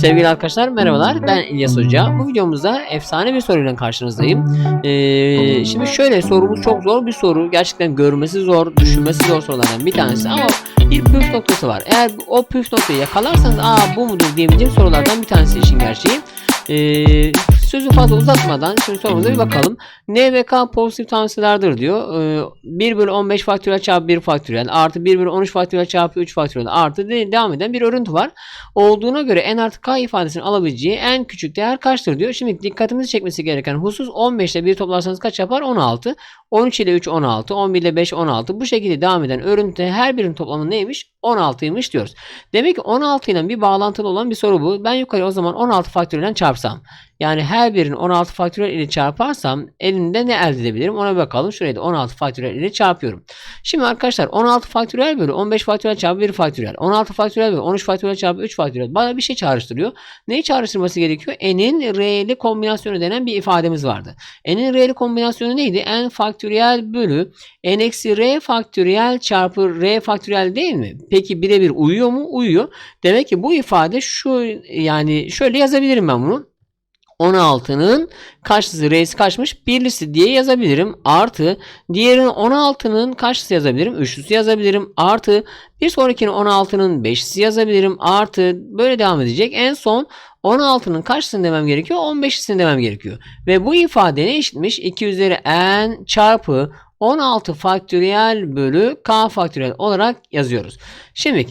Sevgili arkadaşlar merhabalar ben İlyas Hoca. Bu videomuzda efsane bir soruyla karşınızdayım. Ee, şimdi şöyle sorumuz çok zor bir soru. Gerçekten görmesi zor, düşünmesi zor sorulardan bir tanesi ama bir püf noktası var. Eğer o püf noktayı yakalarsanız aa bu mudur diyebileceğim sorulardan bir tanesi işin gerçeği. Ee, sözü fazla uzatmadan şimdi sorumuza bir bakalım. N ve K pozitif tam sayılardır diyor. Ee, 1 bölü 15 faktöriyel çarpı 1 faktöriyel artı 1 bölü 13 faktöriyel çarpı 3 faktöriyel artı de- devam eden bir örüntü var. Olduğuna göre n artı k ifadesinin alabileceği en küçük değer kaçtır diyor. Şimdi dikkatimizi çekmesi gereken husus 15 ile 1 toplarsanız kaç yapar? 16. 13 ile 3 16. 11 ile 5 16. Bu şekilde devam eden örüntü her birinin toplamı neymiş? 16'ymış diyoruz. Demek ki 16 ile bir bağlantılı olan bir soru bu. Ben yukarı o zaman 16 faktöriyel çarpsam. Yani her birini 16 faktöriyel ile çarparsam elimde ne elde edebilirim? Ona bakalım. Şurayı da 16 faktöriyel ile çarpıyorum. Şimdi arkadaşlar 16 faktöriyel bölü 15 faktöriyel çarpı 1 faktöriyel. 16 faktöriyel bölü 13 faktöriyel çarpı 3 faktöriyel. Bana bir şey çağrıştırıyor. Neyi çağrıştırması gerekiyor? N'in R'li kombinasyonu denen bir ifademiz vardı. N'in R'li kombinasyonu neydi? N faktöriyel bölü N eksi R faktöriyel çarpı R faktöriyel değil mi? Peki birebir uyuyor mu? Uyuyor. Demek ki bu ifade şu yani şöyle yazabilirim ben bunu. 16'nın kaçlısı R'si kaçmış? Birlisi diye yazabilirim. Artı diğerinin 16'nın kaçlısı yazabilirim? Üçlüsü yazabilirim. Artı bir sonrakinin 16'nın beşlisi yazabilirim. Artı böyle devam edecek. En son 16'nın kaçlısını demem gerekiyor? 15'lisini demem gerekiyor. Ve bu ifade ne eşitmiş? 2 üzeri n çarpı 16 faktöriyel bölü k faktöriyel olarak yazıyoruz. Şimdi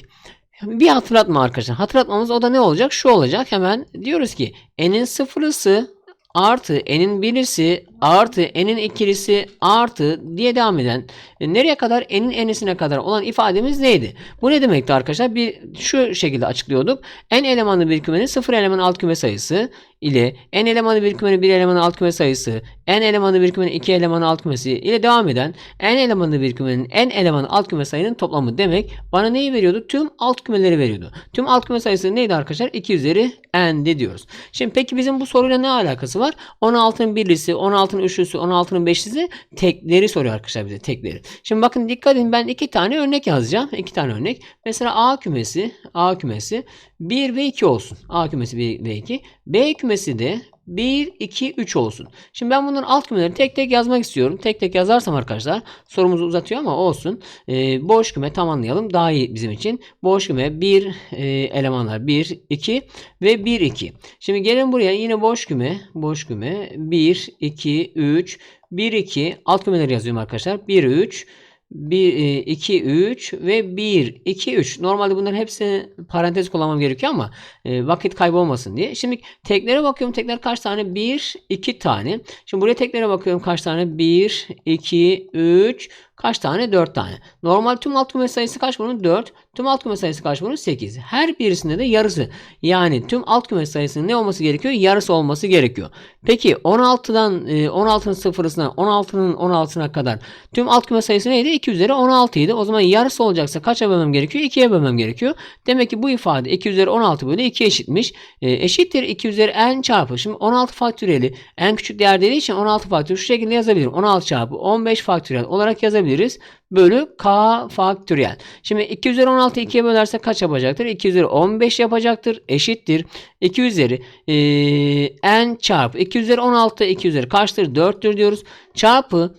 bir hatırlatma arkadaşlar. Hatırlatmamız o da ne olacak? Şu olacak. Hemen diyoruz ki n'in sıfırısı artı n'in birisi artı n'in ikilisi artı diye devam eden e, nereye kadar n'in n'isine kadar olan ifademiz neydi? Bu ne demekti arkadaşlar? Bir şu şekilde açıklıyorduk. n elemanlı bir kümenin sıfır eleman alt küme sayısı ile n elemanı bir kümenin bir eleman alt küme sayısı, n elemanı bir kümenin iki eleman alt kümesi ile devam eden n elemanı bir kümenin n eleman alt küme sayının toplamı demek bana neyi veriyordu? Tüm alt kümeleri veriyordu. Tüm alt küme sayısı neydi arkadaşlar? 2 üzeri n'di diyoruz. Şimdi peki bizim bu soruyla ne alakası var? 16'nın birlisi, 16'nın üçlüsü, 16'nın beşlisi tekleri soruyor arkadaşlar bize tekleri. Şimdi bakın dikkat edin ben iki tane örnek yazacağım. İki tane örnek. Mesela A kümesi, A kümesi 1 ve 2 olsun. A kümesi 1 ve 2. B kümesi de 1, 2, 3 olsun. Şimdi ben bunların alt kümelerini tek tek yazmak istiyorum. Tek tek yazarsam arkadaşlar sorumuzu uzatıyor ama olsun. Ee, boş küme tamamlayalım. Daha iyi bizim için. Boş küme 1 e, elemanlar 1, 2 ve 1, 2. Şimdi gelin buraya yine boş küme. Boş küme 1, 2, 3, 1, 2 alt kümeleri yazıyorum arkadaşlar. 1, 3, 1, 2, 3 ve 1, 2, 3. Normalde bunların hepsini parantez kullanmam gerekiyor ama e, vakit kaybolmasın diye. Şimdi teklere bakıyorum. Tekler kaç tane? 1, 2 tane. Şimdi buraya teklere bakıyorum. Kaç tane? 1, 2, 3, kaç tane? 4 tane. Normal tüm alt küme sayısı kaç bunun? 4. Tüm alt küme sayısı kaç bunun? 8. Her birisinde de yarısı. Yani tüm alt küme sayısının ne olması gerekiyor? Yarısı olması gerekiyor. Peki 16'dan e, 16'nın sıfırısına 16'nın 16'sına kadar tüm alt küme sayısı neydi? 2 üzeri 16 idi. O zaman yarısı olacaksa kaça bölmem gerekiyor? 2'ye bölmem gerekiyor. Demek ki bu ifade 2 üzeri 16 bölü 2 eşitmiş. E, eşittir 2 üzeri n çarpı. Şimdi 16 faktöriyeli en küçük değer dediği için 16 faktöriyel şu şekilde yazabilirim. 16 çarpı 15 faktöriyel olarak yazabiliriz. Bölü k faktöriyel. Şimdi 2 üzeri 16 2'ye bölerse kaç yapacaktır? 2 üzeri 15 yapacaktır. Eşittir. 2 üzeri e, n çarpı 2 üzeri 16 2 üzeri kaçtır? 4'tür diyoruz. Çarpı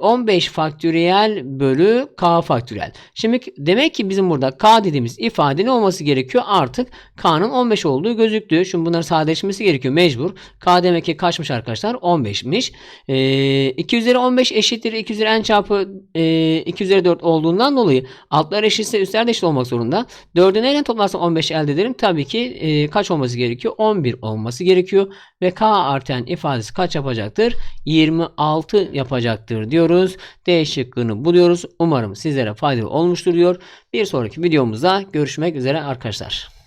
15 faktöriyel bölü k faktöriyel. Şimdi demek ki bizim burada k dediğimiz ifade ne olması gerekiyor? Artık k'nın 15 olduğu gözüktü. Şimdi bunların sadeleşmesi gerekiyor mecbur. k demek ki kaçmış arkadaşlar? 15'miş. E, 2 üzeri 15 eşittir 2 üzeri n çarpı e, 2 üzeri 4 olduğundan dolayı altlar eşitse üstler de eşit olmak zorunda. 4'ü neyle toplarsam 15 elde ederim. Tabii ki e, kaç olması gerekiyor? 11 olması gerekiyor. Ve k artan ifadesi kaç yapacaktır? 26 yapacaktır diyoruz. D şıkkını buluyoruz. Umarım sizlere faydalı olmuştur diyor. Bir sonraki videomuzda görüşmek üzere arkadaşlar.